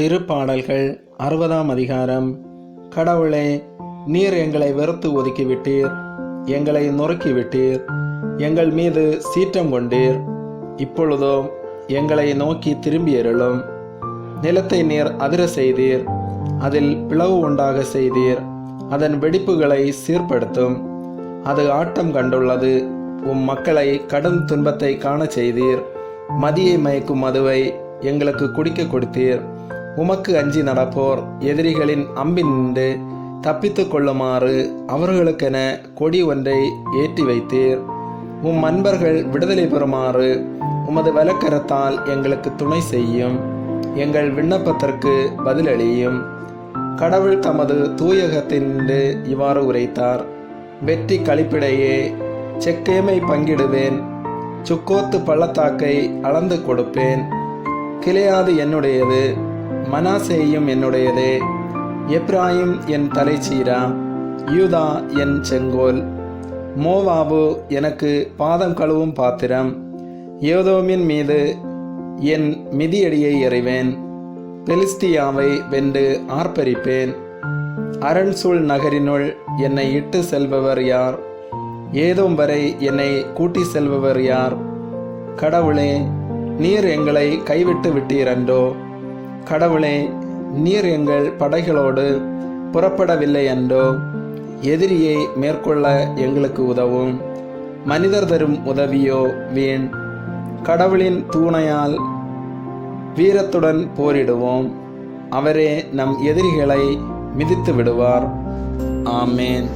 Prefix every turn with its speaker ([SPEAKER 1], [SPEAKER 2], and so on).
[SPEAKER 1] திருப்பாடல்கள் அறுபதாம் அதிகாரம். கடவுளே நீர் எங்களை வெறுத்து ஒதுக்கிவிட்டீர். எங்களை நொறுக்கிவிட்டீர். எங்கள் மீது சீற்றம் கொண்டீர். இப்பொழுதோ எங்களை நோக்கி திரும்பியருளும் நிலத்தை நீர் அதிர செய்தீர். அதில் பிளவு உண்டாக செய்தீர். அதன் வெடிப்புகளை சீர்படுத்தும். அது ஆட்டம் கண்டுள்ளது. உம் மக்களை கடும் துன்பத்தை காணச் செய்தீர். மதியை மயக்கும் மதுவை எங்களுக்கு குடிக்க கொடுத்தீர். உமக்கு அஞ்சி நடப்போர். எதிரிகளின் அம்பினின்று தப்பித்து கொள்ளுமாறு அவர்களுக்கென கொடி ஒன்றை ஏற்றி வைத்தீர். உம் அன்பர்கள் விடுதலை பெறுமாறு உமது வலக்கரத்தால் எங்களுக்கு துணை செய்யும். எங்கள் விண்ணப்பத்திற்கு பதிலளியும். கடவுள் தமது தூயகத்தின்று இவ்வாறு உரைத்தார். வெற்றி கழிப்பிடையே செக்கேமை பங்கிடுவேன். சுக்கோத்து பள்ளத்தாக்கை அளந்து கொடுப்பேன். கிளையாது என்னுடையது. மனாசேயும் என்னுடையதே. எப்ராயிம் என் தலைச்சீரா யூதா என் செங்கோல். மோவாபு எனக்கு பாதம் கழுவும் பாத்திரம். யோதோமின் மீது என் மிதியடியை எறிவேன். பெலிஸ்தியாவை வென்று ஆர்ப்பரிப்பேன். அரண்சூழ் நகரினுள் என்னை இட்டு செல்பவர் யார்? ஏதோம் வரை என்னை கூட்டி செல்பவர் யார்? கடவுளே நீர் எங்களை கைவிட்டு விட்டீரன்றோ கடவுளே நீர் எங்கள் படைகளோடு புறப்படவில்லை என்றோ எதிரியை மேற்கொள்ள எங்களுக்கு உதவும். மனிதர் தரும் உதவியோ வீண். கடவுளின் தூணையால் வீரத்துடன் போரிடுவோம். அவரே நம் எதிரிகளை மிதித்து விடுவார். ஆமேன்.